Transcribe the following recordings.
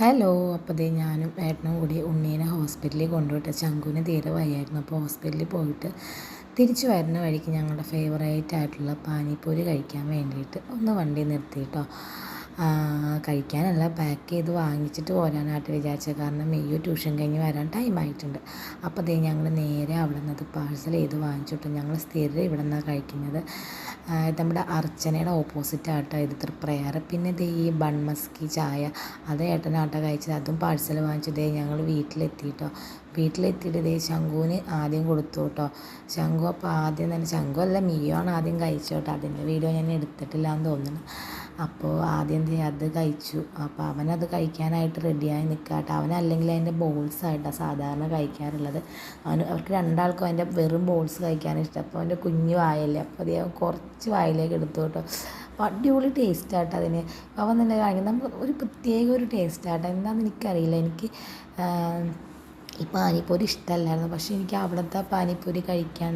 Hello അപ്പോൾ ദേ ഞാനും ഏട്ടനും കൂടി ഉണ്ണീനെ ഹോസ്പിറ്റലിൽ കൊണ്ടുപോയിട്ട് ചങ്കുവിന് തീരെ വയ്യായിരുന്നു. അപ്പോൾ ഹോസ്പിറ്റലിൽ പോയിട്ട് തിരിച്ചു വരുന്ന വഴിക്ക് ഞങ്ങളുടെ ഫേവറേറ്റ് ആയിട്ടുള്ള പാനിപ്പൂരി കഴിക്കാൻ വേണ്ടിയിട്ട് ഒന്ന് വണ്ടി നിർത്തി നിർത്തിയിട്ടോ കഴിക്കാനല്ല പാക്ക് ചെയ്ത് വാങ്ങിച്ചിട്ട് പോരാനായിട്ട് വിചാരിച്ചത്. കാരണം മെയ്യു ട്യൂഷൻ കഴിഞ്ഞ് വരാൻ ടൈം ആയിട്ടുണ്ട്. അപ്പോൾ അതേ ഞങ്ങൾ നേരെ അവിടെ നിന്ന് അത് പാഴ്സൽ ചെയ്ത് വാങ്ങിച്ചിട്ട് ഞങ്ങൾ സ്ഥിരം ഇവിടെ നിന്നാണ് കഴിക്കുന്നത്. നമ്മുടെ അർച്ചനയുടെ ഓപ്പോസിറ്റ് ആട്ടോ ഇത് തൃപ്രയാർ പിന്നെ ദേ ഈ ബൺമസ്കി ചായ അത് ഏട്ടനാട്ടോ കഴിച്ചത്. അതും പാഴ്സൽ വാങ്ങിച്ചു. ദേ ഞങ്ങൾ വീട്ടിലെത്തിയിട്ടോ വീട്ടിലെത്തിയിട്ട് ദേ ശംഖുവിന് ആദ്യം കൊടുത്തു കേട്ടോ. ശംഖു അപ്പോൾ ആദ്യം തന്നെ ശംഖു അല്ല മിയോ ആണ് ആദ്യം കഴിച്ചോട്ടോ. അതിന്റെ വീഡിയോ ഞാൻ എടുത്തിട്ടില്ല എന്ന് തോന്നുന്നു. അപ്പോൾ ആദ്യം അത് കഴിച്ചു. അപ്പോൾ അവനത് കഴിക്കാനായിട്ട് റെഡിയായി നിൽക്കാട്ടോ അവനല്ലെങ്കിൽ അതിന്റെ ബോൾസ് ആയിട്ടാണ് സാധാരണ കഴിക്കാറുള്ളത്. അവന് അവർക്ക് രണ്ടാൾക്കും അതിന്റെ വെറും ബോൾസ് കഴിക്കാൻ ഇഷ്ടം. അപ്പോൾ അവന്റെ കുഞ്ഞു വായല്ലേ. അപ്പോൾ അതേ കുറച്ച് വായിലേക്ക് എടുത്തു കേട്ടോ. അപ്പോൾ അടിപൊളി ടേസ്റ്റ് ആട്ടോ അതിന്. അവൻ തന്നെ കാണിക്കും നമുക്ക് ഒരു പ്രത്യേക ഒരു ടേസ്റ്റ് ആട്ടോ. എന്താണെന്ന് എനിക്കറിയില്ല. എനിക്ക് ഈ പാനിപ്പൂരി ഇഷ്ടമല്ലായിരുന്നു. പക്ഷേ എനിക്ക് അവിടുത്തെ പാനിപ്പൂരി കഴിക്കാൻ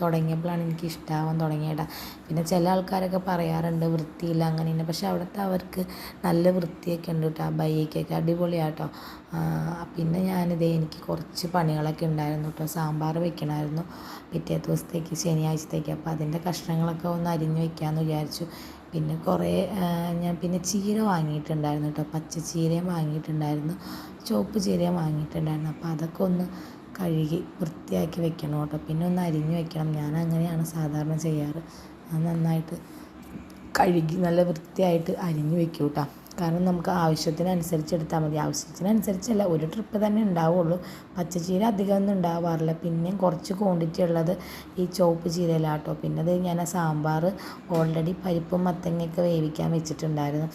തുടങ്ങിയപ്പോഴാണ് എനിക്ക് ഇഷ്ടമാവാൻ തുടങ്ങിയത് പിന്നെ ചില ആൾക്കാരൊക്കെ പറയാറുണ്ട് വൃത്തിയില്ല അങ്ങനെ തന്നെ പക്ഷെ അവിടുത്തെ അവർക്ക് നല്ല വൃത്തിയൊക്കെ ഉണ്ട് കേട്ടോ ആ ബൈക്കൊക്കെ അടിപൊളിയാട്ടോ. പിന്നെ ഞാനിത് എനിക്ക് കുറച്ച് പണികളൊക്കെ ഉണ്ടായിരുന്നു കേട്ടോ. സാമ്പാർ വെക്കണമായിരുന്നു പിറ്റേ ദിവസത്തേക്ക് ശനിയാഴ്ചത്തേക്ക്. അപ്പോൾ അതിന്റെ കഷ്ണങ്ങളൊക്കെ ഒന്ന് അരിഞ്ഞ് വെക്കാമെന്ന് വിചാരിച്ചു. പിന്നെ കുറേ ഞാൻ പിന്നെ ചീര വാങ്ങിയിട്ടുണ്ടായിരുന്നു കേട്ടോ. പച്ച ചീരയും വാങ്ങിയിട്ടുണ്ടായിരുന്നു. ചുവപ്പ് ചീരയും വാങ്ങിയിട്ടുണ്ടായിരുന്നു. അപ്പോൾ അതൊക്കെ ഒന്ന് കഴുകി വൃത്തിയാക്കി വെക്കണം കേട്ടോ. പിന്നെ ഒന്ന് അരിഞ്ഞ് വെക്കണം. ഞാൻ അങ്ങനെയാണ് സാധാരണ ചെയ്യാറ്. അത് നന്നായിട്ട് കഴുകി നല്ല വൃത്തിയായിട്ട് അരിഞ്ഞ് വെക്കും കേട്ടോ. കാരണം നമുക്ക് ആവശ്യത്തിനനുസരിച്ച് എടുത്താൽ മതി. ആവശ്യത്തിനനുസരിച്ചല്ല ഒരു ട്രിപ്പ് തന്നെ ഉണ്ടാവുള്ളൂ. പച്ചച്ചീര അധികം ഒന്നും ഉണ്ടാവാറില്ല. പിന്നെയും കുറച്ച് ക്വാണ്ടിറ്റി ഉള്ളത് ഈ ചുവപ്പ് ചീരയിലാട്ടോ. പിന്നെ അത് ഞാൻ സാമ്പാർ ഓൾറെഡി പരിപ്പും മത്തങ്ങയൊക്കെ വേവിക്കാൻ വെച്ചിട്ടുണ്ടായിരുന്നു.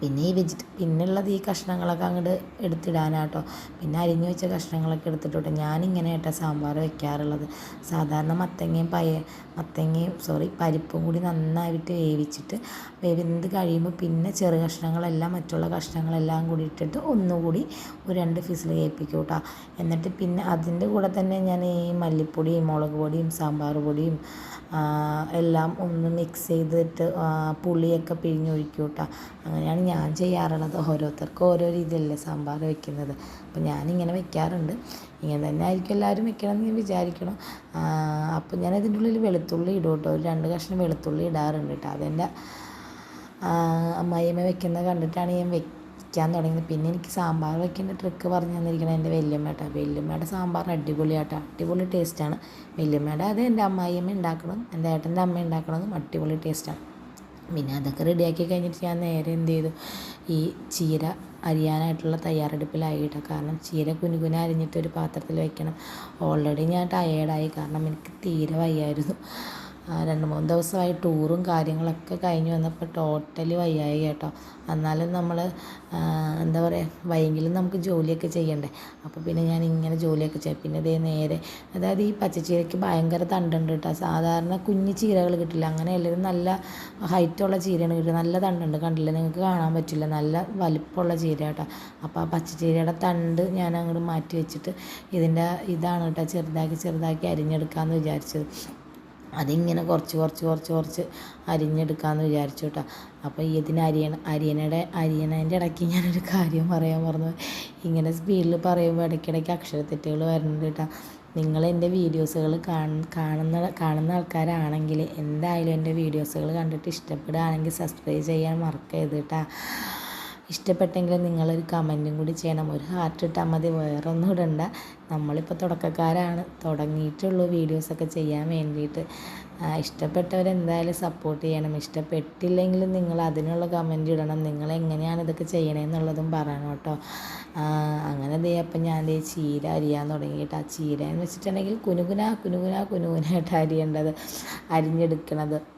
പിന്നെ ഈ വെജിറ്റ പിന്നുള്ളത് ഈ കഷ്ണങ്ങളൊക്കെ അങ്ങോട്ട് എടുത്തിടാനാട്ടോ. പിന്നെ അരിഞ്ഞു വെച്ച കഷ്ണങ്ങളൊക്കെ എടുത്തിട്ടോട്ടെ. ഞാനിങ്ങനെ കേട്ടോ സാമ്പാർ വെക്കാറുള്ളത്. സാധാരണ മത്തങ്ങയും പയ മത്തങ്ങയും സോറി പരിപ്പും കൂടി നന്നായിട്ട് വേവിച്ചിട്ട് വെന്ത് കഴിയുമ്പോൾ പിന്നെ ചെറു കഷ്ണങ്ങളെല്ലാം മറ്റുള്ള കഷ്ണങ്ങളെല്ലാം കൂടി ഇട്ടിട്ട് ഒന്നുകൂടി ഒരു രണ്ട് ഫിസിൽ കേൾപ്പിക്കും കേട്ടോ എന്നിട്ട് പിന്നെ അതിന്റെ കൂടെ തന്നെ ഞാൻ ഈ മല്ലിപ്പൊടിയും മുളക് പൊടിയും സാമ്പാർ പൊടിയും എല്ലാം ഒന്ന് മിക്സ് ചെയ്തിട്ട് പുളിയൊക്കെ പിഴിഞ്ഞൊഴിക്കും കേട്ടോ അങ്ങനെയാണ് ഞാൻ ചെയ്യാറുള്ളത് ഓരോരുത്തർക്കും ഓരോ രീതിയിലല്ലേ സാമ്പാർ വെക്കുന്നത്. അപ്പോൾ ഞാനിങ്ങനെ വെക്കാറുണ്ട്. ഇങ്ങനെ തന്നെ ആയിരിക്കും എല്ലാവരും വെക്കണമെന്ന് ഞാൻ വിചാരിക്കണം. അപ്പോൾ ഞാൻ ഇതിന്റെ ഉള്ളിൽ വെളുത്തുള്ളി ഇടും കേട്ടോ. ഒരു രണ്ട് കഷ്ണം വെളുത്തുള്ളി ഇടാറുണ്ട് കേട്ടോ. അതെന്റെ അമ്മായിയമ്മ വെക്കുന്നത് കണ്ടിട്ടാണ് ഞാൻ വെക്കാൻ തുടങ്ങിയത്. പിന്നെ എനിക്ക് സാമ്പാർ വെക്കേണ്ട ട്രിക്ക് പറഞ്ഞു തന്നിരിക്കുന്നത് എന്റെ വല്യമ്മേട്ട വല്യമ്മയുടെ സാമ്പാർ അടിപൊളിയാട്ടോ അടിപൊളി ടേസ്റ്റാണ്. വല്യമ്മയുടെ അത് എന്റെ അമ്മായിയമ്മ ഉണ്ടാക്കണം. എന്റെ ഏട്ടന്റെ അമ്മ ഉണ്ടാക്കണതും അടിപൊളി ടേസ്റ്റാണ്. പിന്നെ അതൊക്കെ റെഡിയാക്കി കഴിഞ്ഞിട്ട് ഞാൻ നേരെ എന്ത് ചെയ്തു? ഈ ചീര അരിയാനായിട്ടുള്ള തയ്യാറെടുപ്പിലായിട്ട്. കാരണം ചീര കുനുകുന അരിഞ്ഞിട്ട് ഒരു പാത്രത്തിൽ വെക്കണം. ഓൾറെഡി ഞാൻ ടയേർഡായി കാരണം എനിക്ക് തീരെ വയ്യായിരുന്നു. രണ്ട് മൂന്ന് ദിവസമായി ടൂറും കാര്യങ്ങളൊക്കെ കഴിഞ്ഞ് വന്നപ്പോൾ ടോട്ടലി വയ്യായി കേട്ടോ. എന്നാലും നമ്മൾ എന്താ പറയുക വയ്യെങ്കിലും നമുക്ക് ജോലിയൊക്കെ ചെയ്യണ്ടേ. അപ്പോൾ പിന്നെ ഞാൻ ഇങ്ങനെ ജോലിയൊക്കെ ചെയ്യും. പിന്നെ ഇതേ നേരെ അതായത് ഈ പച്ചച്ചീരയ്ക്ക് ഭയങ്കര തണ്ടുണ്ട് കേട്ടോ. സാധാരണ കുഞ്ഞു ചീരകൾ കിട്ടില്ല. അങ്ങനെ എല്ലാവരും നല്ല ഹൈറ്റുള്ള ചീരയാണ് കിട്ടുക നല്ല തണ്ടുണ്ട് കണ്ടില്ല? നിങ്ങൾക്ക് കാണാൻ പറ്റില്ല. നല്ല വലിപ്പമുള്ള ചീര കേട്ടോ. അപ്പോൾ ആ പച്ചച്ചീരയുടെ തണ്ട് ഞാൻ അങ്ങോട്ട് മാറ്റി വെച്ചിട്ട് ഇതിന്റെ ഇതാണ് കേട്ടോ ചെറുതാക്കി ചെറുതാക്കി അരിഞ്ഞെടുക്കാമെന്ന് വിചാരിച്ചത്. അതിങ്ങനെ കുറച്ച് കുറച്ച് കുറച്ച് കുറച്ച് അരിഞ്ഞെടുക്കാമെന്ന് വിചാരിച്ചു കേട്ടോ അപ്പോൾ ഇതിന് അരിയണ അരിയണയുടെ അരിയണേന്റെ ഇടയ്ക്ക് ഞാനൊരു കാര്യം പറയാൻ പറഞ്ഞു ഇങ്ങനെ സ്പീഡിൽ പറയുമ്പോൾ ഇടയ്ക്കിടയ്ക്ക് അക്ഷരത്തെറ്റുകൾ വരുന്നുണ്ട് കേട്ടോ നിങ്ങൾ എന്റെ വീഡിയോസുകൾ കാണുന്ന കാണുന്ന ആൾക്കാരാണെങ്കിൽ എന്തായാലും എന്റെ വീഡിയോസുകൾ കണ്ടിട്ട് ഇഷ്ടപ്പെടുകയാണെങ്കിൽ സബ്സ്ക്രൈബ് ചെയ്യാൻ മറക്കരുത് കേട്ടോ ഇഷ്ടപ്പെട്ടെങ്കിൽ നിങ്ങളൊരു കമന്റും കൂടി ചെയ്യണം. ഒരു ഹാർട്ട് ഇട്ടാൽ മതി വേറെ ഒന്നും ഇടണ്ട. നമ്മളിപ്പോൾ തുടക്കക്കാരാണ്. തുടങ്ങിയിട്ടുള്ളൂ വീഡിയോസൊക്കെ ചെയ്യാൻ വേണ്ടിയിട്ട്. ഇഷ്ടപ്പെട്ടവരെന്തായാലും സപ്പോർട്ട് ചെയ്യണം. ഇഷ്ടപ്പെട്ടില്ലെങ്കിലും നിങ്ങൾ അതിനുള്ള കമന്റ് ഇടണം. നിങ്ങൾ എങ്ങനെയാണ് ഇതൊക്കെ ചെയ്യണമെന്നുള്ളതും പറയണം കേട്ടോ. അങ്ങനെ ദേ അപ്പം ഞാൻ ദേ ചീര അരിയാൻ തുടങ്ങിയിട്ട്. ആ ചീര എന്ന് വെച്ചിട്ടുണ്ടെങ്കിൽ കുനുകുന കുനുകുന കുനുകുനായിട്ട് അരിയേണ്ടത്. അരിഞ്ഞെടുക്കണത്.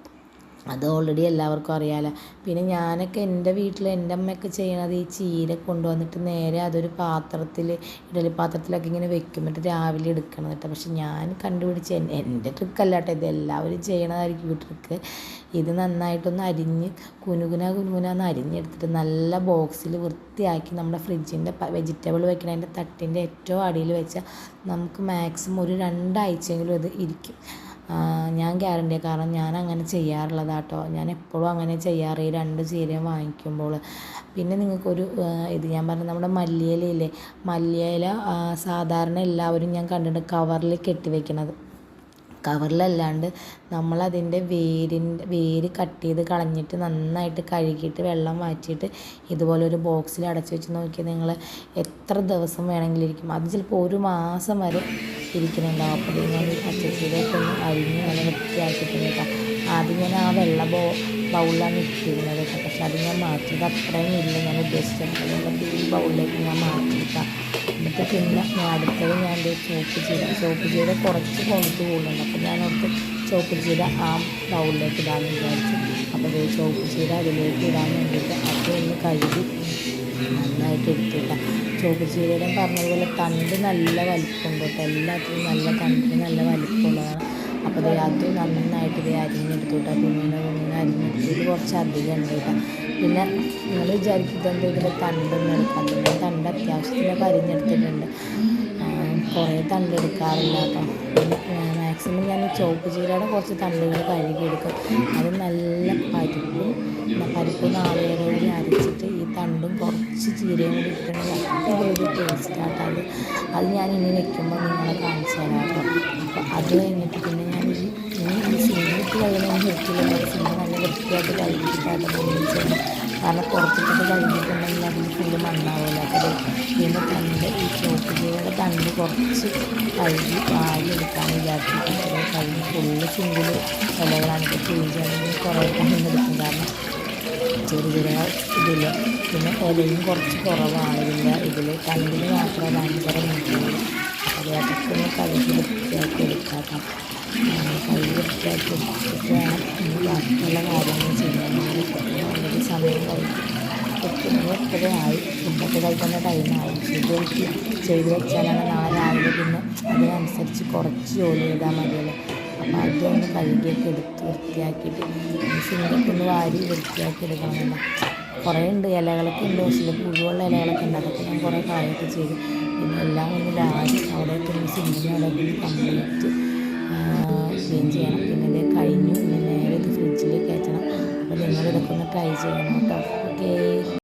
അത് ഓൾറെഡി എല്ലാവർക്കും അറിയാമല്ലോ പിന്നെ ഞാനൊക്കെ എന്റെ വീട്ടിൽ എന്റെ അമ്മയൊക്കെ ചെയ്യണത് ഈ ചീര കൊണ്ടുവന്നിട്ട് നേരെ അതൊരു പാത്രത്തിൽ ഇഡലി പാത്രത്തിലൊക്കെ ഇങ്ങനെ വെക്കും എന്നിട്ട് രാവിലെ എടുക്കണം കേട്ടോ. പക്ഷെ ഞാൻ കണ്ടുപിടിച്ച് എന്റെ ട്രിക്കല്ല കേട്ടോ ഇത്. എല്ലാവരും ചെയ്യണതായിരിക്കും ഈ ട്രിക്ക് ഇത് നന്നായിട്ടൊന്ന് അരിഞ്ഞ് കുനുകുന കുനുകുന എന്ന് അരിഞ്ഞെടുത്തിട്ട് നല്ല ബോക്സിൽ വൃത്തിയാക്കി നമ്മുടെ ഫ്രിഡ്ജിന്റെ വെജിറ്റബിൾ വെക്കണതിന്റെ തട്ടിന്റെ ഏറ്റവും അടിയിൽ വെച്ചാൽ നമുക്ക് മാക്സിമം ഒരു രണ്ടാഴ്ചയെങ്കിലും ഇത് ഇരിക്കും. ഞാൻ ഗ്യാരണ്ടി കാരണം ഞാൻ അങ്ങനെ ചെയ്യാറുള്ളതാട്ടോ. ഞാൻ എപ്പോഴും അങ്ങനെ ചെയ്യാറ് ഈ രണ്ട് ചീരയും വാങ്ങിക്കുമ്പോൾ. പിന്നെ നിങ്ങൾക്കൊരു ഇത് ഞാൻ പറഞ്ഞ നമ്മുടെ മല്ലിയിലയില്ലേ? മല്ലിയില സാധാരണ എല്ലാവരും ഞാൻ കണ്ടിട്ടുണ്ട് കവറിൽ കെട്ടി കവറിലല്ലാണ്ട് നമ്മളതിന്റെ വേരിന്റെ വേര് കട്ട് ചെയ്ത് കളഞ്ഞിട്ട് നന്നായിട്ട് കഴുകിയിട്ട് വെള്ളം മാറ്റിയിട്ട് ഇതുപോലെ ഒരു ബോക്സിൽ അടച്ചു വെച്ച് നോക്കിയാൽ നിങ്ങൾ എത്ര ദിവസം വേണമെങ്കിലും ഇരിക്കും അത് ചിലപ്പോൾ ഒരു മാസം വരെ ഇരിക്കുന്നുണ്ടാവും അപ്പോൾ ഞാൻ ഈ പച്ചക്കറിയൊക്കെ ഒന്ന് അരിഞ്ഞ് നല്ല വൃത്തിയാക്കിയിട്ടുണ്ട് കേട്ടോ. ആദ്യം ഞാൻ ആ വെള്ള ബോ ബൗളിലാണ് ഇട്ടിരുന്നത് കേട്ടോ. പക്ഷെ അത് ഞാൻ മാറ്റിയത് അത്രയും ഇല്ല. ഞാൻ ഉദ്ദേശിച്ചത് അതുകൊണ്ട് ഈ ബൗളിലേക്ക് ഞാൻ മാറ്റിയിട്ടാണ് എന്നിട്ട് പിന്നെ ഞാൻ അടുത്തത് ഞാൻ ദേ ചോപ്പ് ചെയ്ത ചോപ്പ് ചെയ്ത കുറച്ച് ക്വാളിറ്റി പോകുന്നുണ്ട്. അപ്പോൾ ഞാൻ അവർക്ക് ചോപ്പ് ചെയ്ത ആ ബൗളിലേക്ക് ഇടാമെന്ന് വിചാരിച്ചു. അപ്പോൾ ചോപ്പ് ചെയ്ത അതിലേക്ക് ഇടാൻ വേണ്ടിയിട്ട് അത് ഒന്ന് കഴുകി നന്നായിട്ട് എടുത്തിട്ടാണ് ചോപ്പ് ചീരയുടെ പറഞ്ഞതുപോലെ തണ്ട് നല്ല വലിപ്പമുണ്ട് കേട്ടോ. എല്ലാത്തിനും നല്ല തണ്ടിന് നല്ല വലിപ്പമുള്ളതാണ് അപ്പോൾ ദേ അത് നന്നായിട്ട് ഇത് അരിഞ്ഞെടുത്തുട്ടാ കുഞ്ഞിനെ കുഞ്ഞിനെ അരിഞ്ഞെടുത്തിട്ട് കുറച്ച് അധികം ഉണ്ട് കേട്ടോ. പിന്നെ നിങ്ങൾ വിചാരിക്കുന്നത് ഇതിന്റെ തണ്ടൊന്നും എടുക്കാം പിന്നെ തണ്ട് അത്യാവശ്യത്തിനൊക്കെ അരിഞ്ഞെടുത്തിട്ടുണ്ട് കുറേ തണ്ട് എടുക്കാറില്ല കേട്ടോ. മാക്സിമം ഞാൻ ചോപ്പ് ചുവപ്പ് ചീരയുടെ കുറച്ച് തണ്ടുകൾ കഴുകിയെടുക്കും അത് നല്ല പരിപ്പും പരിപ്പ് നാളുകളോട് അരച്ചിട്ട് തണ്ടും കുറച്ച് ചീരയും കൂടി ഇട്ടിട്ടുണ്ടെങ്കിൽ അടിപൊളി ടേസ്റ്റാട്ടോ അത്. ഞാൻ ഇനി വെക്കുമ്പോൾ നിങ്ങളെ കാണിച്ചു തരാം അപ്പോൾ അത് കഴിഞ്ഞിട്ട് പിന്നെ ഞാൻ ഈ ഈ കഴിയുന്നതിന് ഹെൽത്തില്ല സിങ്ക് നല്ല വൃത്തിയായിട്ട് കഴുകിയിട്ടാണ് ചെയ്യുന്നത് കാരണം പുറത്തിട്ട് കഴുകിയിട്ടുണ്ടെങ്കിൽ അതിന് ഫുള്ള് മണ്ണാവില്ല അപ്പോൾ പിന്നെ തണ്ട് ഈ ചെയ്ത തണ്ട് കുറച്ച് കഴുകി പാൽ എടുക്കാൻ വിചാരിച്ചിട്ടുണ്ട് കഴുകി ഫുള്ള് സിങ്കിൽ ഇലകളാണ്. ഇപ്പോൾ കുറേ ടൈം എടുക്കും. കാരണം ചെറിയ ചെറിയ ഇതില്ല പിന്നെ ഒലയും കുറച്ച് ഇതിന്റെ ഇതിൽ തണ്ടിന് മാത്രം ഭയങ്കര നീക്കുള്ളൂ അത് അതൊക്കെ കഴുകി വൃത്തിയാക്കി എടുക്കാം. കഴുകി വൃത്തിയാക്കി എടുത്തിട്ട് വേണം ബാക്കിയുള്ള കാര്യങ്ങൾ ചെയ്യാൻ വളരെ സമയം കഴിഞ്ഞു എത്തുന്നത് എട്ടരയായി ഫുഡൊക്കെ കഴിക്കുന്ന ടൈമായി ശരിയായിട്ട് ചെയ്ത് വെച്ചാലാണ് നാളെ രാവിലെ പിന്നെ അതിനനുസരിച്ച് കുറച്ച് ജോലി ചെയ്താൽ മതിയല്ലോ. അതൊന്ന് കഴുകിയൊക്കെ എടുത്ത് വൃത്തിയാക്കിയിട്ട് സിങ്കൊക്കെ ഒന്ന് വാരി വൃത്തിയാക്കി എടുക്കണമല്ലോ കുറേ ഉണ്ട് ഇലകളൊക്കെ ഉണ്ട്. പക്ഷേ പുഴുവുള്ള ഇലകളൊക്കെ ഉണ്ട്. അതൊക്കെ ഞാൻ കുറേ കാര്യമൊക്കെ ചെയ്തു. പിന്നെ എല്ലാം ഒന്ന് ലാരി അവിടെ പിന്നെ സിങ്കിന് അവിടെ കംപ്ലീറ്റ് ക്ലീൻ ചെയ്യണം. പിന്നെ ഇത് കഴിഞ്ഞു. പിന്നെ നേരെ ഇത് ഫ്രിഡ്ജിൽ കയറ്റണം. അപ്പോൾ നിങ്ങളിതൊക്കെ ഒന്ന് ട്രൈ ചെയ്യണം